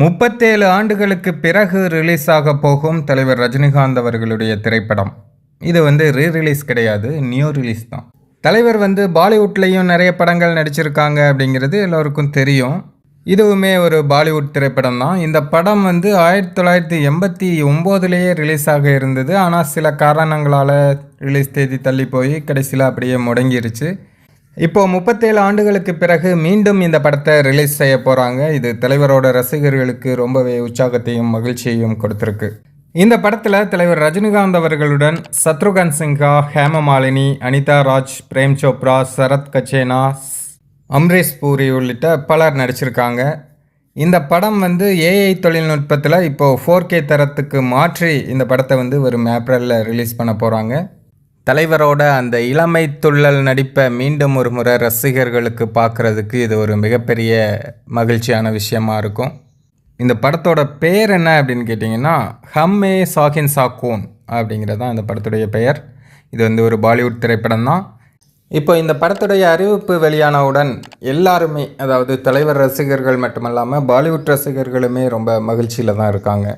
முப்பத்தேழு ஆண்டுகளுக்கு பிறகு ரிலீஸ் ஆக போகும் தலைவர் ரஜினிகாந்த் அவர்களுடைய திரைப்படம். இது வந்து ரீ ரிலீஸ் கிடையாது நியூ ரிலீஸ் தான். தலைவர் வந்து பாலிவுட்லேயும் நிறைய படங்கள் நடிச்சிருக்காங்க அப்படிங்கிறது எல்லோருக்கும் தெரியும். இதுவுமே ஒரு பாலிவுட் திரைப்படம் தான். இந்த படம் வந்து ஆயிரத்தி தொள்ளாயிரத்தி எண்பத்தி ஒம்போதுலேயே ரிலீஸ் ஆக இருந்தது. ஆனால் சில காரணங்களால் ரிலீஸ் தேதி தள்ளி போய் கடைசியில் அப்படியே முடங்கிருச்சு. இப்போ முப்பத்தேழு ஆண்டுகளுக்கு பிறகு மீண்டும் இந்த படத்தை ரிலீஸ் செய்ய போகிறாங்க இது தலைவரோட ரசிகர்களுக்கு ரொம்பவே உற்சாகத்தையும் மகிழ்ச்சியையும் கொடுத்துருக்கு. இந்த படத்தில் தலைவர் ரஜினிகாந்த் அவர்களுடன் சத்ருகன் சின்ஹா ஹேமமாலினி அனிதா ராஜ் பிரேம் சோப்ரா சரத் கச்சேனா அம்ரீஷ் பூரி உள்ளிட்ட பலர் நடிச்சிருக்காங்க. இந்த படம் வந்து ஏஐ தொழில்நுட்பத்தில் இப்போது ஃபோர் கே தரத்துக்கு மாற்றி இந்த படத்தை வந்து வரும் ஏப்ரலில் ரிலீஸ் பண்ண போகிறாங்க தலைவரோட அந்த இளமை துள்ளல் நடிப்பை மீண்டும் ஒரு முறை ரசிகர்களுக்கு பார்க்குறதுக்கு இது ஒரு மிகப்பெரிய மகிழ்ச்சியான விஷயமா இருக்கும். இந்த படத்தோட பெயர் என்ன அப்படின்னு கேட்டிங்கன்னா ஹம்மே சாகின் சாக்கோன் அப்படிங்கிறது தான் இந்த படத்துடைய பெயர். இது வந்து ஒரு பாலிவுட் திரைப்படம் தான். இப்போ இந்த படத்துடைய அறிவிப்பு வெளியானவுடன் எல்லாருமே அதாவது தலைவர் ரசிகர்கள் மட்டுமல்லாமல் பாலிவுட் ரசிகர்களுமே ரொம்ப மகிழ்ச்சியில் தான் இருக்காங்க.